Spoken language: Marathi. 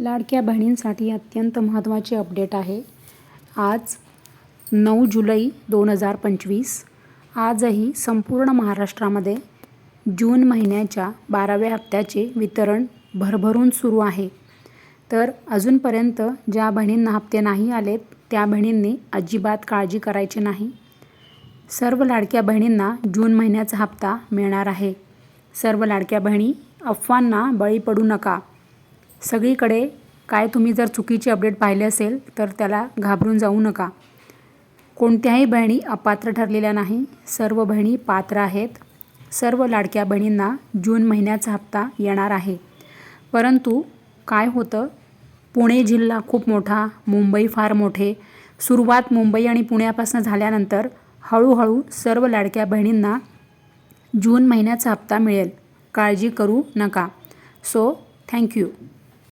लाडक्या बहिणींसाठी अत्यंत महत्त्वाचे अपडेट आहे. आज नऊ जुलै दोन हजार पंचवीस आजही संपूर्ण महाराष्ट्रामध्ये जून महिन्याच्या बाराव्या हप्त्याचे वितरण भरभरून सुरू आहे. तर अजूनपर्यंत ज्या बहिणींना हप्ते नाही आलेत त्या बहिणींनी अजिबात काळजी करायची नाही. सर्व लाडक्या बहिणींना जून महिन्याचा हप्ता मिळणार आहे. सर्व लाडक्या बहिणी अफवांना बळी पडू नका. सगळीकडे काय तुम्ही जर चुकीचे अपडेट पाहिले असेल तर त्याला घाबरून जाऊ नका. कोणत्याही बहिणी अपात्र ठरलेल्या नाही. सर्व बहिणी पात्र आहेत. सर्व लाडक्या बहिणींना जून महिन्याचा हप्ता येणार आहे. परंतु काय होतं? पुणे जिल्हा खूप मोठा मुंबई फार मोठे. सुरुवात मुंबई आणि पुण्यापासून झाल्यानंतर हळूहळू सर्व लाडक्या बहिणींना जून महिन्याचा हप्ता मिळेल. काळजी करू नका. So thank you